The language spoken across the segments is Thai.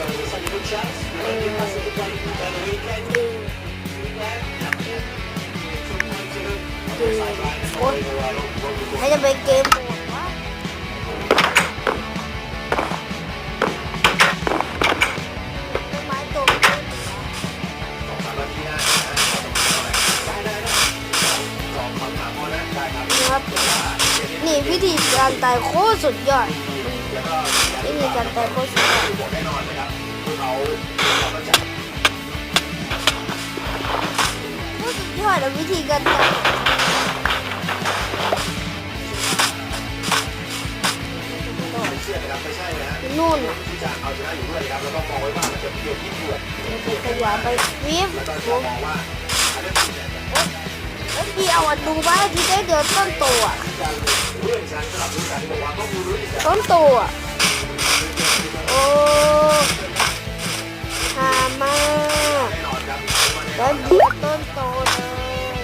เกมโอ๊ยให้จะเป็นเกมโหมดวะต้น ไม้ตกเล่นนะครับนี่วิธีการตายโคตรสุดยอดวิธีการตายโคตรสุดยอดโคตรสุดยอดอะวิธีการตายนู่นน่ะขยายไปวิบแล้วพี่เอามาดูว่าที่ได้เดือนต้นโตอะต้นโต้นตัว โอ้หามากแล้วเดือนต้นโตเลย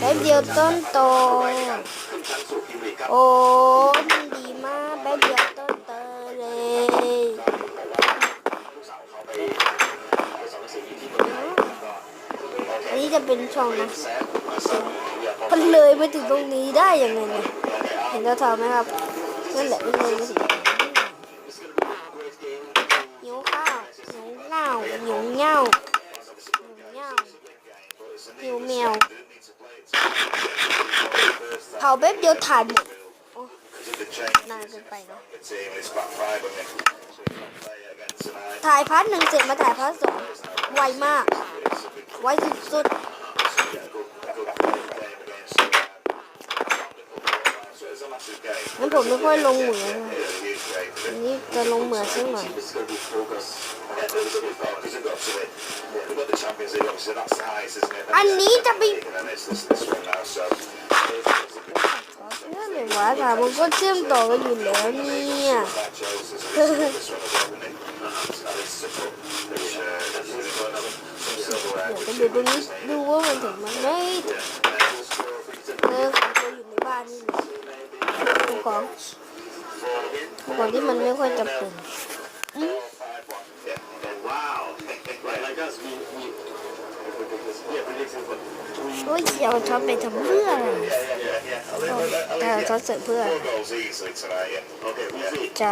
แล้วเดียวต้นโต โอ้ดีมากแป๊บเดียวต้นเตอเลยอั นี้จะเป็นช่องนะมันเลยมาถึงตรงนี้ได้ยังไงเนี่ยเห็นเราทำไหมครับนั่นแหละมันเลยมาถึงหิวข้าวหิวเหล้าหิวเหงาหิวเหงาหิวแมวเผาแป๊บเดียวถ่านหมดนานเกินไปเนาะถ่ายพาร์ทหนึ่งเสร็จมาถ่ายพาร์ทสองไวมาก ไวสุดๆงั้นผมไม่ค่อยลงเหมืองนะอันนี้จะลงเหมืองสักหน่อยอันนี้จะไปเรื่องไหนวะถามมันก็เชื่อมต่อกันอยู่แล้วเนี่ย เดี๋ยวดูตรงนี้ดูว่ามันถึงมันไม่เออของตัวอยู่ในบ้านนี่เลยของของที่มันไม่ค่อยจำเป็นโอ้ยเอาช็อตไปทำเพื่ออะไรแต่ช็อตเสร็จเพื่อใจ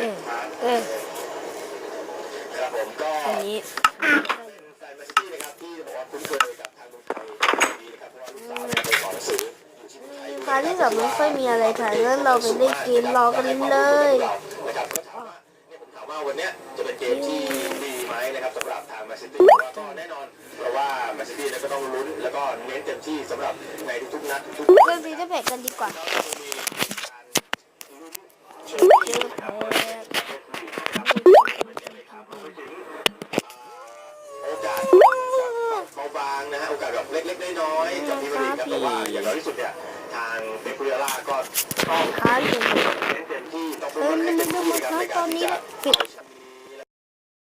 เออเอออันนี้ พาร์ทที่สองไม่ค่อยมีอะไรถ่ายงั้นเราไปเล่นเกมรอกันเลยถามว่าวันเนี้ยจะเป็นเกมที่ดีไหมนะครับสำหรับทางแมนซิตี้ก็แน่นอนเพราะว่าแมนซิตี้ก็ต้องลุ้นแล้วก็เน้นเต็มที่สำหรับในทุกๆนัดทุกเล่นซีเแพคกันดีกว่าเจอแพคโอกาสเบาบางนะฮะโอกาสแบบเล็กๆน้อยๆจากทีมลีกครับแต่ว่าอย่างน้อยที่สุดเนี่ยทางเปปุยา ล่าก็ต้องค้างอยู่เน้นเต็มที่ต้องเออมันมันมันมันตอนนี้ปิดแชมป์